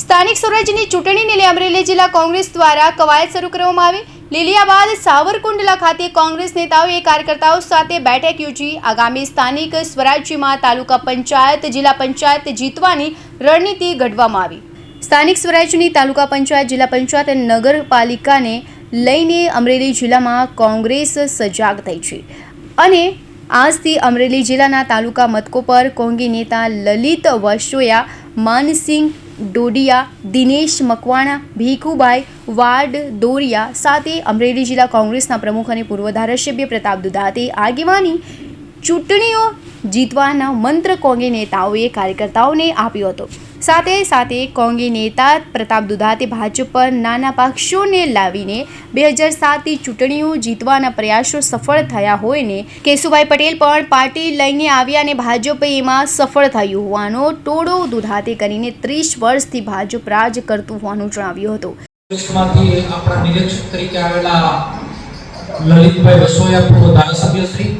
સ્થાનિક સ્વરાજ્યની ચૂંટણીને લઈ અમરેલી જિલ્લા કોંગ્રેસ દ્વારા કવાયત શરૂ કરવામાં આવી. લીલિયાબાદ સાવરકુંડલા ખાતે કોંગ્રેસ નેતાઓએ કાર્યકર્તાઓ સાથે બેઠક યોજી. આગામી સ્થાનિક સ્વરાજ્યમાં તાલુકા પંચાયત, જિલ્લા પંચાયત જીતવાની રણનીતિ ઘડવામાં આવી. સ્થાનિક સ્વરાજ્યની તાલુકા પંચાયત, જિલ્લા પંચાયત અને નગરપાલિકાને લઈને અમરેલી જિલ્લામાં કોંગ્રેસ સજાગ થઈ છે. અને આજથી અમરેલી જિલ્લાના તાલુકા મથકો પર કોંગી નેતા લલિત વસોયા, માનસિંહ ડોડિયા, દિનેશ મકવાણા ભીખુભાઈ વાડ દોરિયા સાથે અમરેલી જિલ્લા કોંગ્રેસના પ્રમુખ અને પૂર્વ ધારાસભ્ય પ્રતાપ દુધાતે આગેવાની ચૂંટણીઓ જીતવાના મંત્ર કોંગી નેતાઓએ કાર્યકર્તાઓને આપ્યો હતો. સાથે સાથે કોંગી નેતા પ્રતાપ દુધાતે ભાજપ પર નાના પક્ષોને લાવીને બે હજાર સાતની ચૂંટણીઓ જીતવાના પ્રયાસો સફળ થયા હોય ને કેશુભાઈ પટેલ પણ પાર્ટી લઈને આવ્યા અને ભાજપ એમાં સફળ થયું હોવાનો ટોળો દુધાતે કરીને ત્રીસ વર્ષથી ભાજપ રાજ કરતું હોવાનું જણાવ્યું હતું. આપણા નિરીક્ષક તરીકે આવેલા લલિતભાઈ વસોયા પૂર્વ ધારાસભ્ય શ્રી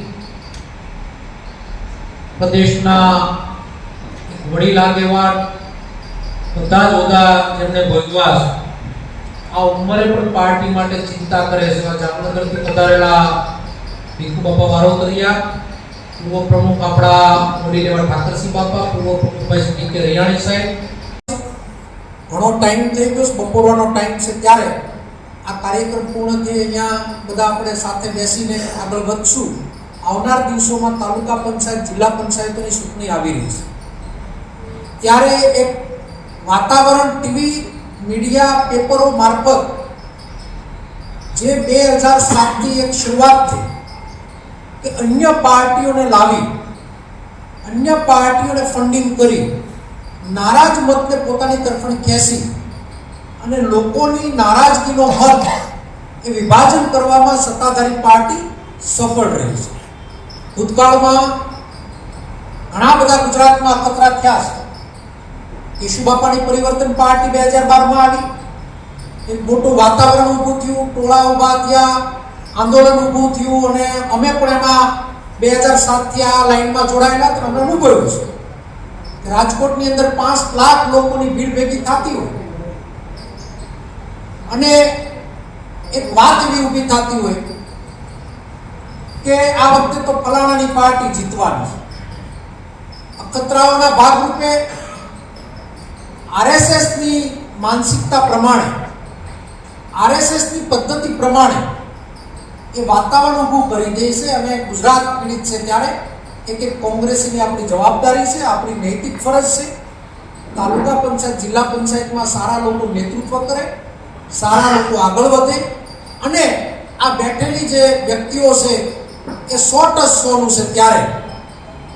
પ્રદેશના વડીલા આગેવાન બધા જ હોદ્દા જેમને ભોગવા આ ઉંમરે પણ પાર્ટી માટે ચિંતા કરે છે. જામનગરથી પધારેલા ભીખુ બાપા વારોતરિયા પૂર્વ પ્રમુખ આપણા વડીલ એવા ઠાકરસિંહ બાપા, પૂર્વ પ્રમુખ ભાઈ શ્રી કે રૈયાણી સાહેબ. ઘણો ટાઈમ થઈ ગયો બપોરવાનો ટાઈમ છે ત્યારે. આ કાર્યક્રમ પૂર્ણ થઈ અહીંયા બધા આપણે સાથે બેસીને આગળ વધશું. આવનાર દિવસોમાં તાલુકા પંચાયત, જિલ્લા પંચાયતોની ચૂંટણી આવી રહી છે. ત્યારે એક વાતાવરણ ટીવી મીડિયા પેપરો મારફત જે બે હજાર સાતની એક શરૂઆત થઈ કે અન્ય પાર્ટીઓને લાવી, અન્ય પાર્ટીઓને ફંડિંગ કરી, નારાજ મતને પોતાની તરફણ ખેંચી અને લોકોની નારાજગીનો હદ એ વિભાજન કરવામાં સત્તાધારી પાર્ટી સફળ રહી છે. ભૂતકાળમાં ઘણા બધા ગુજરાતમાં અકતરા થયા છે કેશુબાપાની પરિવર્તન પાર્ટી બે હજાર બારમાં આવી. એક મોટું વાતાવરણ ઊભું થયું, ટોળા ઊભા થયા, આંદોલન ઊભું થયું અને અમે પણ એમાં બે હજાર સાતથી આ લાઈનમાં જોડાયેલા તો અમે અનુભવ્યું છે રાજકોટની અંદર પાંચ લાખ લોકોની ભીડ ભેગી થતી હોય. અને એક વાત એવી ઊભી થતી હોય કે આ વખતે તો ફલાણાની પાર્ટી જીતવાની છે. અખતરાઓના ભાગરૂપે આરએસએસની માનસિકતા પ્રમાણે, આરએસએસની પદ્ધતિ પ્રમાણે એ વાતાવરણ ઊભું કરી દે છે અને ગુજરાત પીડિત છે ત્યારે એક એક કોંગ્રેસીની આપણી જવાબદારી છે, આપણી નૈતિક ફરજ છે. તાલુકા પંચાયત, જિલ્લા પંચાયતમાં સારા લોકો નેતૃત્વ કરે, સારા લોકો આગળ વધે અને આ બેઠેલી જે વ્યક્તિઓ છે એ સો ટસ સોનું છે ત્યારે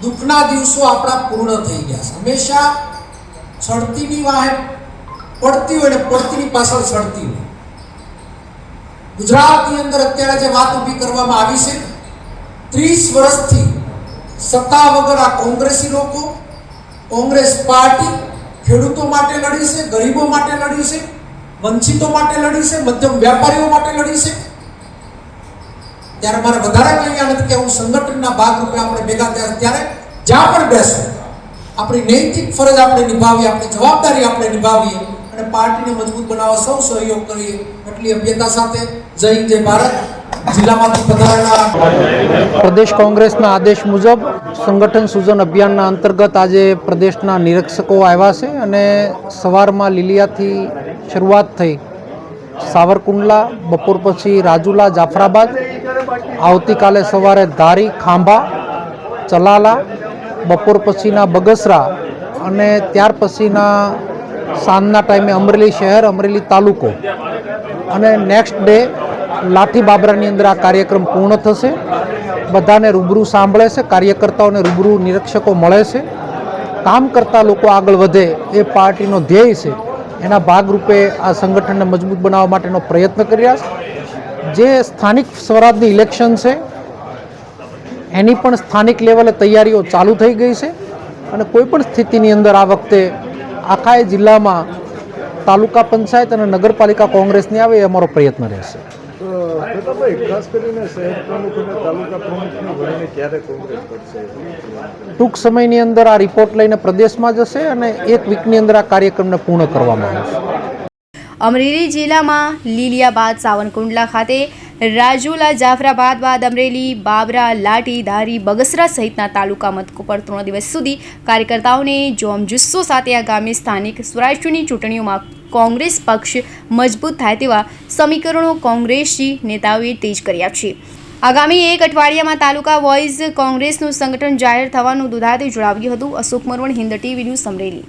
દુઃખના દિવસો આપણા પૂર્ણ થઈ ગયા છે. હંમેશા ચડતીની વાહે પડતી હોય ને પડતીની પાછળ ચડતી હોય. ગુજરાતની અંદર અત્યારે જે વાત ઊભી કરવામાં આવી છે, ત્રીસ વર્ષથી સત્તા વગર આ કોંગ્રેસી લોકો, કોંગ્રેસ પાર્ટી ખેડૂતો માટે લડી છે, ગરીબો માટે લડી છે, વંચિતો માટે લડી છે, મધ્યમ વેપારીઓ માટે લડી છે. ત્યારે મારે વધારે અહીંયા નથી કે હું સંગઠનના ભાગરૂપે આપણે ભેગા થયા ત્યારે જ્યાં પણ બેસો, આપણી નૈતિક ફરજ આપણે નિભાવીએ, આપણી જવાબદારી આપણે નિભાવીએ અને પાર્ટીને મજબૂત બનાવવા સૌ સહયોગ કરીએ, એટલી અભ્યતા સાથે જય જય ભારત. પ્રદેશ કોંગ્રેસના આદેશ મુજબ સંગઠન સૂજન અભિયાનના અંતર્ગત આજે પ્રદેશના નિરીક્ષકો આવ્યા છે અને સવારમાં લીલિયાથી શરૂઆત થઈ. સાવરકુંડલા, બપોર પછી રાજુલા, જાફરાબાદ, આવતીકાલે સવારે ધારી, ખાંભા, ચલાલા, બપોર પછીના બગસરા અને ત્યાર પછીના સાંજના ટાઈમે અમરેલી શહેર, અમરેલી તાલુકો. અને નેક્સ્ટ ડે લાઠી બાબરાની અંદર આ કાર્યક્રમ પૂર્ણ થશે. બધાને રૂબરૂ સાંભળે છે કાર્યકર્તાઓને રૂબરૂ નિરીક્ષકો મળે છે કામ કરતા લોકો આગળ વધે એ પાર્ટીનો ધ્યેય છે. એના ભાગરૂપે આ સંગઠનને મજબૂત બનાવવા માટેનો પ્રયત્ન કર્યા છે. જે સ્થાનિક સ્વરાજની ઇલેક્શન છે, એની પણ સ્થાનિક લેવલે તૈયારીઓ ચાલુ થઈ ગઈ છે અને કોઈપણ સ્થિતિની અંદર આ વખતે આખા જિલ્લામાં તાલુકા પંચાયત અને નગરપાલિકા કોંગ્રેસની આવે એ અમારો પ્રયત્ન રહેશે. પ્રતાપભાઈ ખાસ કરીને શહેર પ્રમુખ અને તાલુકા પ્રમુખની વરણી ક્યારે કોંગ્રેસ કરશે ટૂંક સમયની અંદર આ રિપોર્ટ લઈને પ્રદેશમાં જશે અને એક વીકની અંદર આ કાર્યક્રમને પૂર્ણ કરવામાં આવશે અમરેલી જિલ્લામાં લીલિયાબાદ સાવનકુંડલા ખાતે રાજુલા, જાફરાબાદ બાદ અમરેલી, બાબરા, લાટી, ધારી, બગસરા સહિતના તાલુકા મથકો પર ત્રણ દિવસ સુધી કાર્યકર્તાઓને જોમજુસ્સો સાથે આગામી સ્થાનિક સ્વરાષ્ટ્રની ચૂંટણીઓમાં કોંગ્રેસ પક્ષ મજબૂત થાય તેવા સમીકરણો કોંગ્રેસી નેતાઓએ તેજ કર્યા છે. આગામી એક અઠવાડિયામાં તાલુકા વોઇઝ કોંગ્રેસનું સંગઠન જાહેર થવાનું દુધાતે જણાવ્યું હતું. Ashok Marvan, Hind TV news Amreli